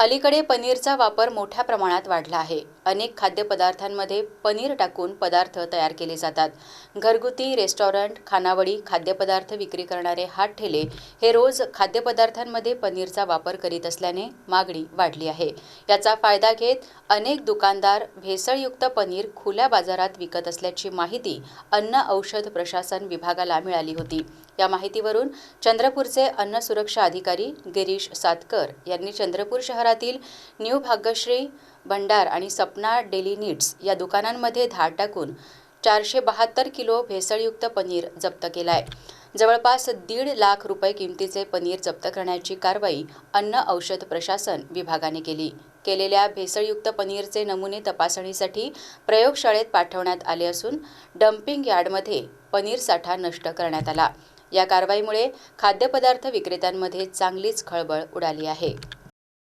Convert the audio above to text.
अलीकडे पनीरचा वापर मोठ्या प्रमाणात वाढला आहे. अनेक खाद्यपदार्थांमध्ये पनीर टाकून पदार्थ तयार केले जातात. घरगुती रेस्टॉरंट खानावळी खाद्यपदार्थ विक्री करणारे हात ठेले हे रोज खाद्यपदार्थांमध्ये पनीरचा वापर करीत असल्याने मागणी वाढली आहे. याचा फायदा घेत अनेक दुकानदार भेसळयुक्त पनीर खुल्या बाजारात विकत असल्याची माहिती अन्न औषध प्रशासन विभागाला मिळाली होती. या माहितीवरून चंद्रपूरचे अन्न सुरक्षा अधिकारी गिरीश सातकर यांनी चंद्रपूर शहरातील न्यू भाग्यश्री भंडार आणि सपना डेली नीड्स या दुकानांमध्ये धाड टाकून चारशे बहात्तर किलो भेसळयुक्त पनीर जप्त केलं आहे जवळपास दीड लाख रुपये किमतीचे पनीर जप्त करण्याची कारवाई अन्न औषध प्रशासन विभागाने केली. केलेल्या भेसळयुक्त पनीरचे नमुने तपासणीसाठी प्रयोगशाळेत पाठवण्यात आले असून डम्पिंग यार्डमध्ये पनीर साठा नष्ट करण्यात आला. या कारवाईमुळे खाद्यपदार्थ विक्रेत्यांमध्ये चांगलीच खळबळ उडाली आहे.